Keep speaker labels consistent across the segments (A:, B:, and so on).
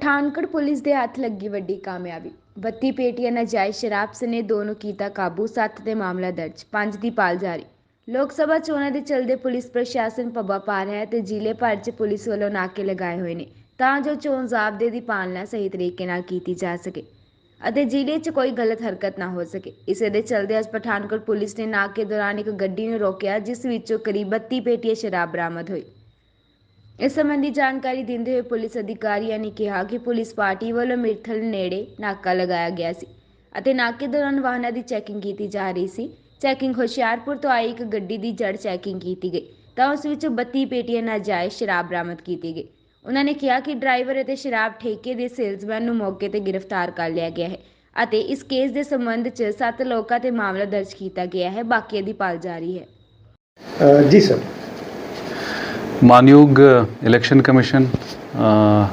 A: Pathankot police ਦੇ ਹੱਥ ਲੱਗੀ ਵੱਡੀ ਕਾਮਯਾਬੀ। 32 ਪੇਟੀਆਂ ਨਾਜਾਇਜ਼ ਸ਼ਰਾਬ ਸਨੇ ਦੋ ਨੂੰ ਕੀਤਾ ਕਾਬੂ 7 ਤੇ ਮਾਮਲਾ ਦਰਜ 5 ਦੀ ਪਾਲ ਜਾਰੀ। ਲੋਕ ਸਭਾ ਚੋਣਾਂ ਦੇ ਚਲਦੇ ਪੁਲਿਸ ਪ੍ਰਸ਼ਾਸਨ ਪੱਬਾ ਪਾਰ ਹੈ ਤੇ ਜ਼ਿਲ੍ਹੇ ਭਰ 'ਚ ਪੁਲਿਸ ਵੱਲੋਂ ਨਾਕੇ ਲਗਾਏ ਹੋਏ ਨੇ, ਤਾਂ ਜੋ ਚੋਣ ਜ਼ਾਬਦੇ ਦੀ ਪਾਲਣਾ ਸਹੀ ਤਰੀਕੇ ਨਾਲ ਕੀਤੀ ਜਾ ਸਕੇ ਅਤੇ ਜ਼ਿਲ੍ਹੇ 'ਚ ਕੋਈ ਗਲਤ ਹਰਕਤ ਨਾ ਹੋ ਸਕੇ। ਇਸੇ ਦੇ ਚਲਦੇ ਅੱਜ ਪਠਾਨਕੋਟ ਪੁਲਿਸ ਨੇ ਨਾਕੇ ਦੌਰਾਨ ਇੱਕ ਗੱਡੀ ਨੂੰ ਰੋਕਿਆ, ਜਿਸ ਵਿੱਚੋਂ ਕਰੀਬ 32 ਪੇਟੀਆਂ ਸ਼ਰਾਬ ਬਰਾਮਦ ਹੋਈ। ਇਸ ਸੰਬੰਧੀ ਜਾਣਕਾਰੀ ਦਿੰਦੇ ਹੋਏ ਪੁਲਿਸ ਅਧਿਕਾਰੀਆਂ ਨੇ ਕਿਹਾ ਕਿ ਪੁਲਿਸ ਪਾਰਟੀ ਵੱਲੋਂ ਮਿਰਥਲ ਨੇੜੇ ਨਾਕਾ ਲਗਾਇਆ ਗਿਆ ਸੀ ਅਤੇ ਨਾਕੇ ਦੌਰਾਨ ਵਾਹਨਾਂ ਦੀ ਚੈਕਿੰਗ ਕੀਤੀ ਜਾ ਰਹੀ ਸੀ। ਚੈਕਿੰਗ ਹੁਸ਼ਿਆਰਪੁਰ ਤੋਂ ਆਈ ਇੱਕ ਗੱਡੀ ਦੀ ਜੜ ਚੈਕਿੰਗ ਕੀਤੀ ਗਈ ਤਾਂ ਉਸ ਵਿੱਚ 32 ਪੇਟੀਆਂ ਨਾਜਾਇਜ਼ ਸ਼ਰਾਬ ਬਰਾਮਦ ਕੀਤੀ ਗਈ। ਉਹਨਾਂ ਨੇ ਕਿਹਾ ਕਿ ਡਰਾਈਵਰ ਅਤੇ ਸ਼ਰਾਬ ਠੇਕੇ ਦੇ ਸੇਲਜ਼ਮੈਨ ਨੂੰ ਮੌਕੇ ਤੇ ਗ੍ਰਿਫਤਾਰ ਕਰ ਲਿਆ ਗਿਆ ਹੈ ਅਤੇ ਇਸ ਕੇਸ ਦੇ ਸੰਬੰਧ 'ਚ 7 ਲੋਕਾਂ ਤੇ ਮਾਮਲਾ ਦਰਜ ਕੀਤਾ ਗਿਆ ਹੈ। ਬਾਕੀ ਦੀ ਪਾਲ ਜਾਰੀ ਹੈ।
B: ਜੀ ਸਰ।
C: ਮਾਨਯੋਗ ਇਲੈਕਸ਼ਨ ਕਮਿਸ਼ਨ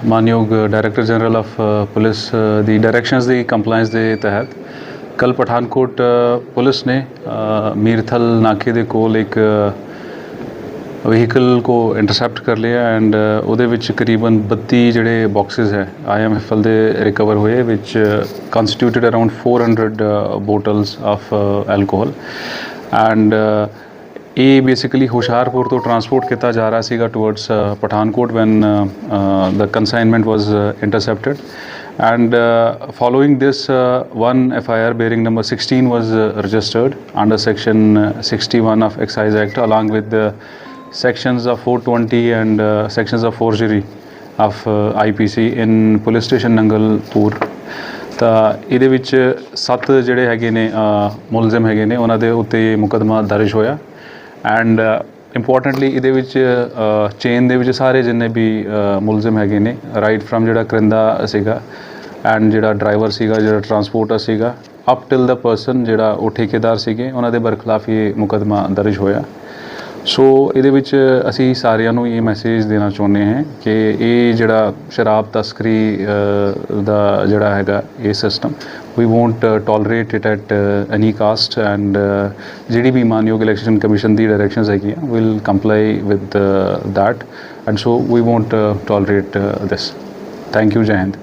C: ਮਾਨਯੋਗ ਡਾਇਰੈਕਟਰ ਜਨਰਲ ਆਫ ਪੁਲਿਸ ਦੀ ਡਾਇਰੈਕਸ਼ਨਸ ਦੀ ਕੰਪਲਾਈਂਸ ਦੇ ਤਹਿਤ ਕੱਲ ਪਠਾਨਕੋਟ ਪੁਲਿਸ ਨੇ ਮੀਰਥਲ ਨਾਕੇ ਦੇ ਕੋਲ ਇੱਕ ਵਹੀਕਲ ਕੋ ਇੰਟਰਸੈਪਟ ਕਰ ਲਿਆ ਐਂਡ ਉਹਦੇ ਵਿੱਚ ਕਰੀਬਨ 32 ਜਿਹੜੇ ਬਾਕਸਸ ਹੈ ਆਈਐਮਐਫਐਲ ਦੇ ਰਿਕਵਰ ਹੋਏ ਵਿੱਚ constituted around 400 bottles of alcohol and ਇਹ ਬੇਸਿਕਲੀ ਹੁਸ਼ਿਆਰਪੁਰ ਤੋਂ ਟਰਾਂਸਪੋਰਟ ਕੀਤਾ ਜਾ ਰਿਹਾ ਸੀਗਾ towards Pathankot when the consignment was intercepted and uh, following this uh, one FIR bearing number 16 was uh, registered under section uh, 61 of excise act along with the sections of 420 and uh, sections of forgery of uh, IPC in police station Nangalpur ਤਾਂ ਇਹਦੇ ਵਿੱਚ ਸੱਤ ਜਿਹੜੇ ਹੈਗੇ ਨੇ ਅ, ਮੁਲਜ਼ਮ ਹੈਗੇ ਨੇ ਉਹਨਾਂ ਦੇ ਉੱਤੇ ਮੁਕਦਮਾ ਦਰਜ ਹੋਇਆ ਐਂਡ ਇੰਪੋਰਟੈਂਟਲੀ uh, ਇਹਦੇ ਵਿੱਚ ਚੇਨ ਦੇ ਵਿੱਚ ਸਾਰੇ ਜਿੰਨੇ ਵੀ ਮੁਲਜ਼ਮ ਹੈਗੇ ਨੇ ਰਾਈਟ ਫਰਮ ਜਿਹੜਾ ਕਰਿੰਦਾ ਸੀਗਾ ਐਂਡ ਜਿਹੜਾ ਡਰਾਈਵਰ ਸੀਗਾ, ਜਿਹੜਾ ਟਰਾਂਸਪੋਰਟਰ ਸੀਗਾ ਅਪ ਟਿਲ ਦਾ ਪਰਸਨ ਜਿਹੜਾ ਉਹ ਠੇਕੇਦਾਰ ਸੀਗੇ, ਉਹਨਾਂ ਦੇ ਬਰਖਲਾਫ ਇਹ ਮੁਕਦਮਾ ਦਰਜ ਹੋਇਆ। ਸੋ ਇਹਦੇ ਵਿੱਚ ਅਸੀਂ ਸਾਰਿਆਂ ਨੂੰ ਇਹ ਮੈਸੇਜ ਦੇਣਾ ਚਾਹੁੰਦੇ ਹਾਂ ਕਿ ਇਹ ਜਿਹੜਾ ਸ਼ਰਾਬ ਤਸਕਰੀ ਦਾ ਜਿਹੜਾ ਹੈਗਾ ਇਹ system we won't tolerate it at any cost and ਜਿਹੜੀ ਵੀ ਮਾਨਯੋਗ ਇਲੈਕਸ਼ਨ ਕਮਿਸ਼ਨ ਦੀ ਡਾਇਰੈਕਸ਼ਨਸ ਹੈਗੀਆਂ will comply with that and so we won't tolerate this thank you Jai Hind